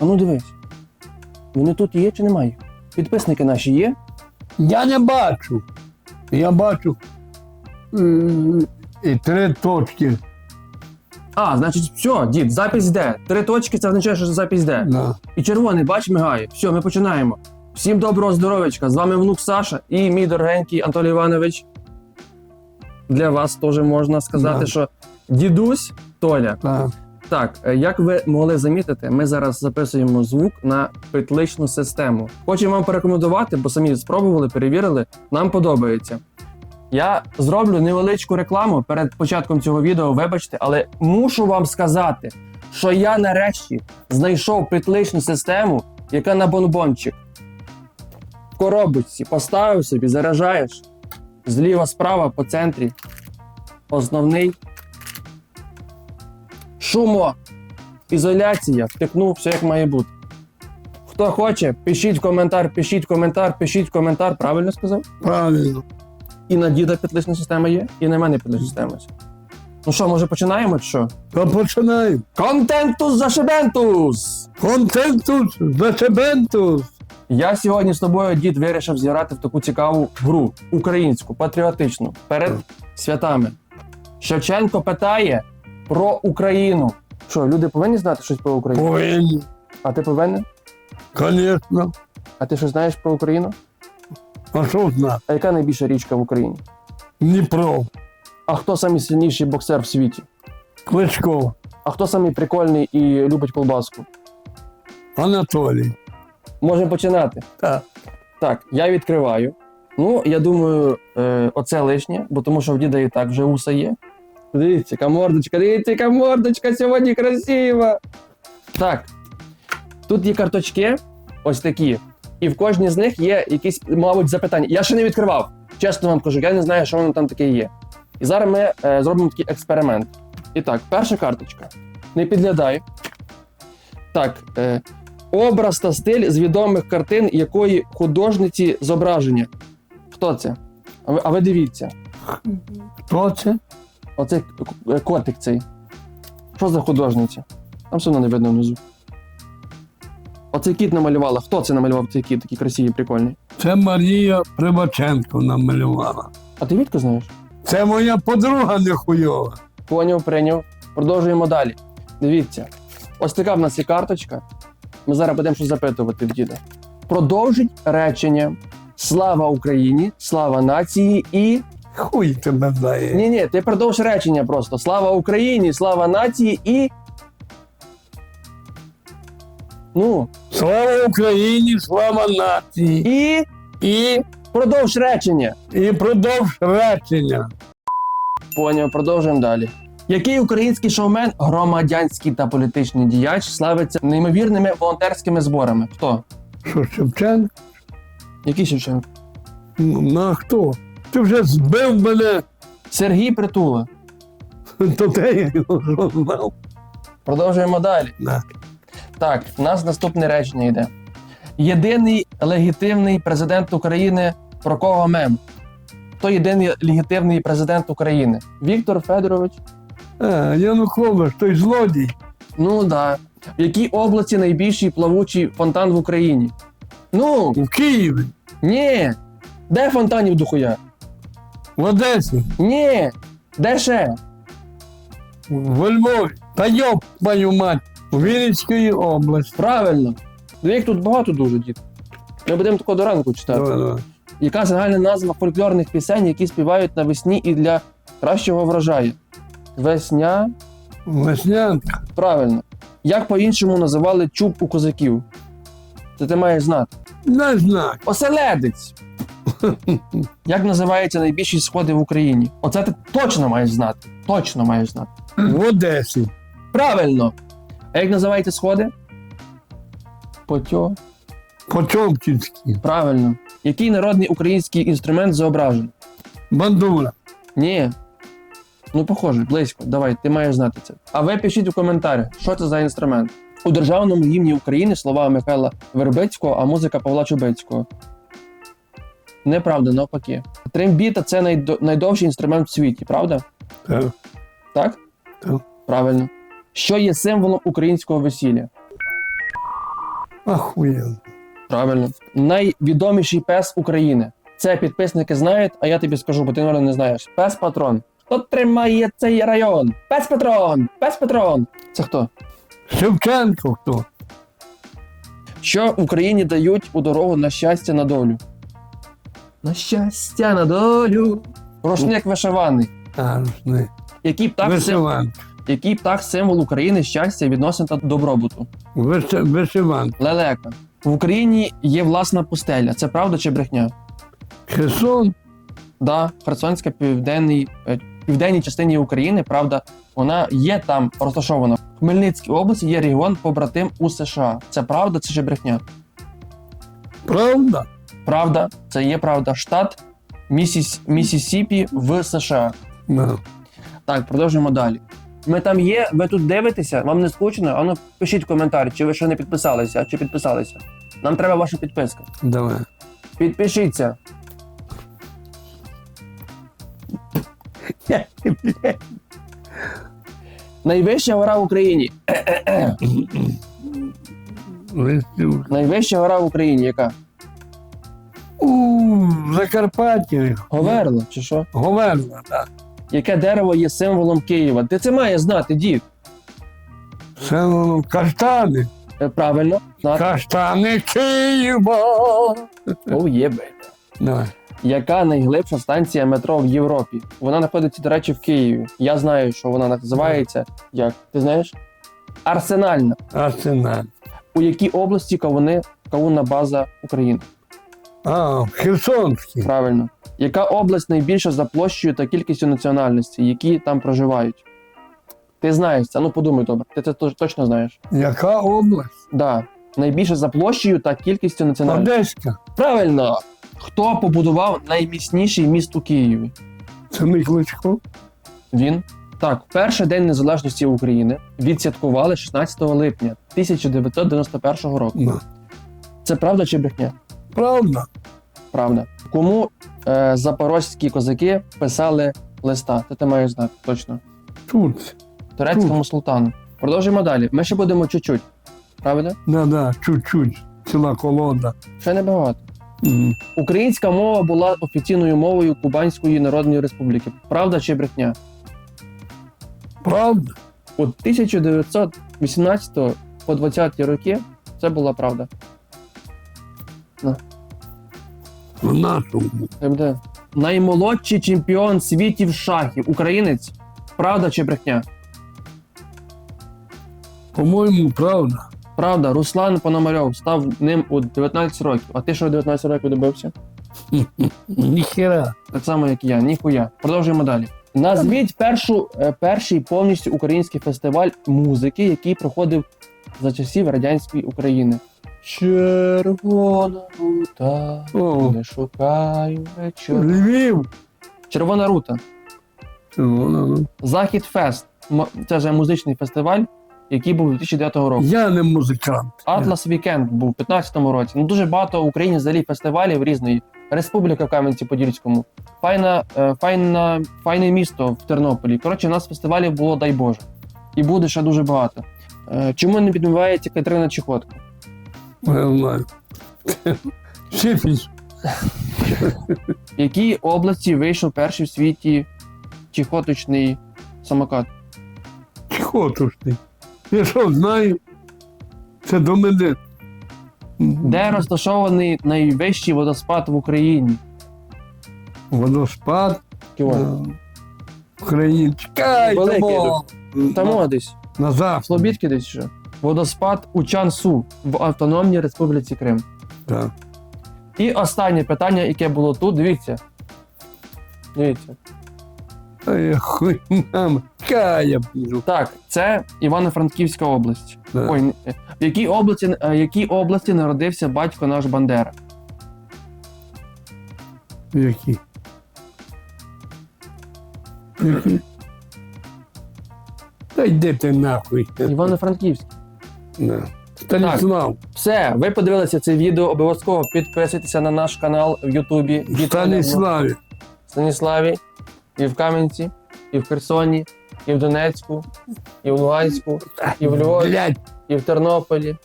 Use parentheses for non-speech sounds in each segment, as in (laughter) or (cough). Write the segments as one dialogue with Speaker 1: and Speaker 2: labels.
Speaker 1: А ну дивись. Вони тут є чи немає? Підписники наші є?
Speaker 2: Я не бачу. Я бачу м, і три точки.
Speaker 1: А, значить, все, дід, запись йде. Три точки це означає, що запись йде.
Speaker 2: Да.
Speaker 1: І червоний, бач, мигає. Все, ми починаємо. Всім доброго здоров'ячка. З вами внук Саша і мій дорогенький Анатолій Іванович. Для вас теж можна сказати,
Speaker 2: Да.
Speaker 1: що дідусь Толя.
Speaker 2: Так.
Speaker 1: Так, е, як ви могли замітити, ми зараз записуємо звук на петличну систему. Хочу вам порекомендувати, бо самі спробували, перевірили, нам подобається. Я зроблю невеличку рекламу перед початком цього відео, вибачте, але мушу вам сказати, що я нарешті знайшов петличну систему, яка на бонбончик. Коробочці поставив собі, заряджаєш. Зліва, справа, по центрі. Основний Шумо, ізоляція, втикнув, все як має бути. Хто хоче, пишіть коментар, пишіть коментар, пишіть коментар. Правильно сказав?
Speaker 2: Правильно.
Speaker 1: І на діда петлична система є, і на мене петлична система є. Ну що, може починаємо чи що?
Speaker 2: То починаємо.
Speaker 1: Контентус зашибентус!
Speaker 2: Контентус, зачебентус.
Speaker 1: Я сьогодні з тобою, дід, вирішив зіграти в таку цікаву гру українську, патріотичну, перед святами. Шевченко питає про Україну. Що, люди повинні знати щось про Україну?
Speaker 2: Повинні.
Speaker 1: А ти повинен?
Speaker 2: Звісно.
Speaker 1: А ти щось знаєш про Україну?
Speaker 2: А що знати?
Speaker 1: А яка найбільша річка в Україні?
Speaker 2: Дніпро,
Speaker 1: А хто найсильніший боксер в світі?
Speaker 2: Кличко,
Speaker 1: А хто самий прикольний і любить колбаску?
Speaker 2: Анатолій.
Speaker 1: Можемо починати.
Speaker 2: Так.
Speaker 1: Так, я відкриваю. Ну, я думаю, е, оце лишнє, бо тому що в діда і так вже уса є. Дивіться, яка мордочка, дивіться, яка мордочка сьогодні красива. Так. Тут є карточки, ось такі. І в кожній з них є якісь, мабуть, запитання. Я ще не відкривав. Чесно вам кажу, я не знаю, що воно там таке є. І зараз ми е, зробимо такий експеримент. І так, перша карточка. Не підглядай. Так, е, образ та стиль з відомих картин якої художниці зображення. Хто це? А ви, а ви дивіться.
Speaker 2: Хто це?
Speaker 1: К- котик цей. Що за художниця? Там все одно не видно внизу. Оцей кіт намалювала. Хто це намалював цей кіт, такий красивий, прикольний?
Speaker 2: Це Марія Примаченко намалювала.
Speaker 1: А ти відки знаєш?
Speaker 2: Це моя подруга нехуйова.
Speaker 1: Поняв, прийняв. Продовжуємо далі. Дивіться, ось така в нас є карточка. Ми зараз будемо щось запитувати в діда. Продовжить речення Слава Україні, слава нації і.
Speaker 2: Хуй тебе знає.
Speaker 1: Ні, ні, ти продовж речення просто. Слава Україні, слава нації і. Ну,
Speaker 2: Слава Україні, слава нації.
Speaker 1: і.
Speaker 2: І,
Speaker 1: Продовж речення.
Speaker 2: і продовж речення.
Speaker 1: Поняв, продовжуємо далі. Який український шоумен, громадянський та політичний діяч славиться неймовірними волонтерськими зборами? Хто?
Speaker 2: Що Шевченко?
Speaker 1: Який Шевченко?
Speaker 2: Ну, На хто? Ти вже збив мене,
Speaker 1: Сергій Притула.
Speaker 2: то те я його знав.
Speaker 1: Продовжуємо далі.
Speaker 2: На.
Speaker 1: Так, у нас наступне речення йде. Єдиний легітимний президент України про кого мем? Хто єдиний легітимний президент України? Віктор Федорович?
Speaker 2: А, Янукович, той злодій.
Speaker 1: Ну да. В якій області найбільший плавучий фонтан в Україні? Ну,
Speaker 2: У Києві,
Speaker 1: ні. Де фонтанів дохуя?
Speaker 2: в Одесі,
Speaker 1: Ні. Де ще?
Speaker 2: в Львові. Та йоп, мою мать, у Вінницької області.
Speaker 1: Правильно. Ну, Їх тут багато дуже, дід. Ми будемо тако до ранку читати.
Speaker 2: Давай, давай.
Speaker 1: Яка загальна назва фольклорних пісень, які співають навесні і для кращого врожаю? Весня.
Speaker 2: Веснянка.
Speaker 1: Правильно. Як по-іншому називали чуб у козаків? Це ти маєш знати.
Speaker 2: Не знаю.
Speaker 1: Оселедець. (laughs) Як називаються найбільші сходи в Україні? Оце ти точно маєш знати. Точно маєш знати.
Speaker 2: В Одесі.
Speaker 1: Правильно. А як називаються сходи? Потьо.
Speaker 2: Потьомкінський.
Speaker 1: Правильно. Який народний український інструмент зображений?
Speaker 2: Бандура.
Speaker 1: Ні. Ну, похоже, близько. Давай, ти маєш знати це. А ви пишіть у коментарях, що це за інструмент. У державному гімні України слова Михайла Вербицького, а музика Павла Чубицького. Неправда, навпаки. Трембіта це найдо- найдовший інструмент в світі, правда?
Speaker 2: Так.
Speaker 1: Так?
Speaker 2: Так.
Speaker 1: Правильно. Що є символом українського весілля?
Speaker 2: Ахуєнно.
Speaker 1: Правильно. Найвідоміший пес України. Це підписники знають, а я тобі скажу, бо ти наверное, не знаєш. Пес патрон. Хто тримає цей район? Пес патрон! Пес патрон! Це хто?
Speaker 2: Шевченко хто?
Speaker 1: Що Україні дають у дорогу на щастя на долю? На щастя на долю. Рушник вишиваний.
Speaker 2: А, не.
Speaker 1: Який птах, сим... Який птах символ України щастя, відносин та добробуту?
Speaker 2: Виши- Вишиванка.
Speaker 1: Лелека. В Україні є власна пустеля. Це правда чи брехня?
Speaker 2: Херсон.
Speaker 1: Да, Херсонська південній, е, південній частині України, правда, вона є там розташована. В Хмельницькій області є регіон побратим у США. Це правда, це чи брехня?
Speaker 2: Правда?
Speaker 1: Правда, це є правда. Штат Місіс... Місісіпі в США.
Speaker 2: Да.
Speaker 1: Так, продовжуємо далі. Ми там є, ви тут дивитеся, вам не скучно? Ану, пишіть коментар, чи ви ще не підписалися, чи підписалися. Нам треба ваша підписка.
Speaker 2: Давай.
Speaker 1: Підпишіться. Найвища гора в Україні. Найвища гора в Україні, яка?
Speaker 2: У Закарпатті.
Speaker 1: Говерла, чи що?
Speaker 2: Говерла, так.
Speaker 1: Яке дерево є символом Києва? Ти це маєш знати, дід.
Speaker 2: Ну, каштани.
Speaker 1: Е, Правильно. Знати.
Speaker 2: Каштани Києва.
Speaker 1: О, є, бейбе.
Speaker 2: Давай.
Speaker 1: Яка найглибша станція метро в Європі? Вона знаходиться, до речі, в Києві. Я знаю, що вона називається. Як? Ти знаєш? Арсенальна.
Speaker 2: Арсенал.
Speaker 1: У якій області кавуни, кавунна база України?
Speaker 2: А, в Херсонській.
Speaker 1: Правильно. Яка область найбільша за площею та кількістю національностей, які там проживають? Ти знаєш це, ну подумай добре. Ти це точно знаєш.
Speaker 2: Яка область?
Speaker 1: Да. Найбільше за площею та кількістю національностей.
Speaker 2: Одеська.
Speaker 1: Правильно. Хто побудував найміцніший міст у Києві?
Speaker 2: Це мій Кличко.
Speaker 1: Він. Так, перший день незалежності України відсвяткували 16 липня 1991 року.
Speaker 2: Да.
Speaker 1: Це правда чи брехня?
Speaker 2: Правда?
Speaker 1: Правда. Кому е, запорозькі козаки писали листа? Ти, ти маєш знати точно.
Speaker 2: Тут.
Speaker 1: Турецькому султану. Продовжуємо далі. Ми ще будемо чуть-чуть. Правда?
Speaker 2: Да-да, чуть-чуть. Ціла колода.
Speaker 1: Ще небагато. Українська мова була офіційною мовою Кубанської Народної Республіки. Правда чи брехня?
Speaker 2: Правда?
Speaker 1: У 1918 по 20 роки це була правда.
Speaker 2: В нашому.
Speaker 1: МД. Наймолодший чемпіон світів шахів. Українець. Правда чи брехня?
Speaker 2: По-моєму, правда.
Speaker 1: Правда, Руслан Пономарьов став ним у 19 років. А ти що у 19 років добився?
Speaker 2: Ніхера.
Speaker 1: Так само, як і я, ніхуя. Продовжуємо далі. Назвіть першу, е, перший повністю український фестиваль музики, який проходив за часів радянської України. Червона рута,
Speaker 2: О,
Speaker 1: не шукаю вечора.
Speaker 2: Львів.
Speaker 1: Червона рута.
Speaker 2: Червона, ну.
Speaker 1: Захід Фест. М- Це вже музичний фестиваль, який був 2009 року.
Speaker 2: Я не музикант.
Speaker 1: Атлас Вікенд був у 15-му році. Ну дуже багато в Україні взагалі фестивалів різної. Республіка в Кам'янці-Подільському. Файна, е, файна, файне місто в Тернополі. Коротше, у нас фестивалів було, дай Боже. І буде ще дуже багато. Е, Чому не підбивається Катерина Чехотка?
Speaker 2: Я знаю. Сифіс.
Speaker 1: В якій області вийшов перший в світі чехоточний самокат?
Speaker 2: Чехотушний. Я що, знаю? Це до мене.
Speaker 1: Де розташований найвищий водоспад в Україні?
Speaker 2: Водоспад.
Speaker 1: Кіон.
Speaker 2: е, Україні. Чекай,
Speaker 1: Великий
Speaker 2: тому.
Speaker 1: Там десь.
Speaker 2: Назад.
Speaker 1: Слобідки десь ще. Водоспад у Чансу в Автономній Республіці Крим.
Speaker 2: Так.
Speaker 1: І останнє питання, яке було тут, дивіться. Дивіться.
Speaker 2: Я хуй мама. Чекай, я піду.
Speaker 1: Так, це Івано-Франківська область.
Speaker 2: Так.
Speaker 1: Ой, е, в якій області, е, якій області народився батько наш Бандера?
Speaker 2: Які? Які? Та йди ти нахуй.
Speaker 1: Івано-Франківськ.
Speaker 2: Да. Станіслав.
Speaker 1: Все, ви подивилися це відео. Обов'язково підписуйтеся на наш канал в Ютубі. Дід
Speaker 2: Станіславі.
Speaker 1: Станіславі, і в Кам'янці, і в Херсоні, і в Донецьку, і в Луганську, і в Львові,
Speaker 2: Блядь,
Speaker 1: і в Тернополі,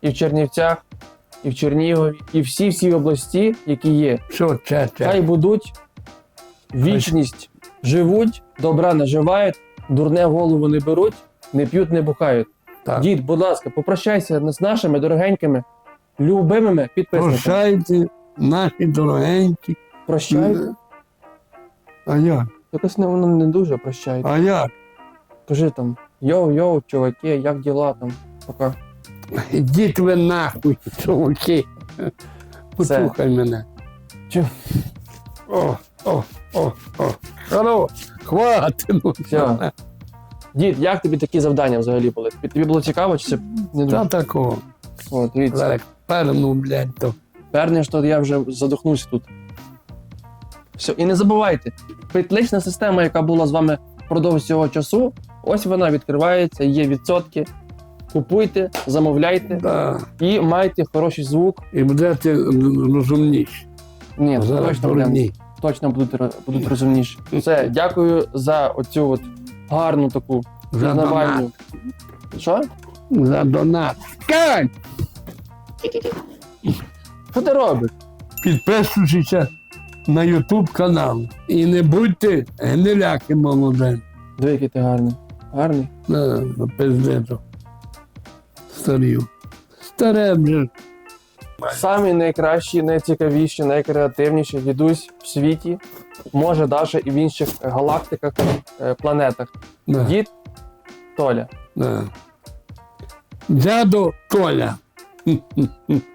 Speaker 1: і в Чернівцях, і в Чернігові, і всі всі області, які є.
Speaker 2: що це,
Speaker 1: Хай
Speaker 2: це?
Speaker 1: будуть вічність, живуть, добра наживають, дурне в голову не беруть, не п'ють, не бухають.
Speaker 2: Так.
Speaker 1: Дід, будь ласка, попрощайся з нашими дорогенькими, любимими підписниками.
Speaker 2: Прощайте, наші дорогенькі.
Speaker 1: Прощай.
Speaker 2: А як?
Speaker 1: Якось не воно не дуже прощай.
Speaker 2: А як?
Speaker 1: Кажи там йоу-йоу, чуваки, як діла там? Пока.
Speaker 2: Ідіть ви нахуй, чуваки. Послухай мене.
Speaker 1: Чу.
Speaker 2: О, о, о, о. Хоро, хватить. ну.
Speaker 1: Все. Дід, як тобі такі завдання взагалі були? Тобі- Тобі було цікаво, чи це не
Speaker 2: Та
Speaker 1: дуже?
Speaker 2: такого.
Speaker 1: О, дивіться.
Speaker 2: Зараз перну, блядь, то.
Speaker 1: Перне, що я вже задохнусь тут. Все, і не забувайте, петлична система, яка була з вами впродовж цього часу, ось вона відкривається, є відсотки. Купуйте, замовляйте
Speaker 2: Да.
Speaker 1: і майте хороший звук.
Speaker 2: І будете розумніші.
Speaker 1: Ні,
Speaker 2: Зараз
Speaker 1: точно, будемо- точно будуть, будуть розумніші. Все, дякую за оцю от гарну таку
Speaker 2: За донат.
Speaker 1: Що?
Speaker 2: За донат. Кань!
Speaker 1: Що ти робиш?
Speaker 2: Підписуйтеся на YouTube канал. І не будьте гниляки молодим.
Speaker 1: Диви, який ти гарний. Гарний.
Speaker 2: На пиздецу. Старів. Старе вже.
Speaker 1: Самі найкращі, найцікавіші, найкреативніші дідусь в світі, може навіть і в інших галактиках, е, планетах.
Speaker 2: Да,
Speaker 1: Дід Толя.
Speaker 2: да. Дядо Толя. (laughs)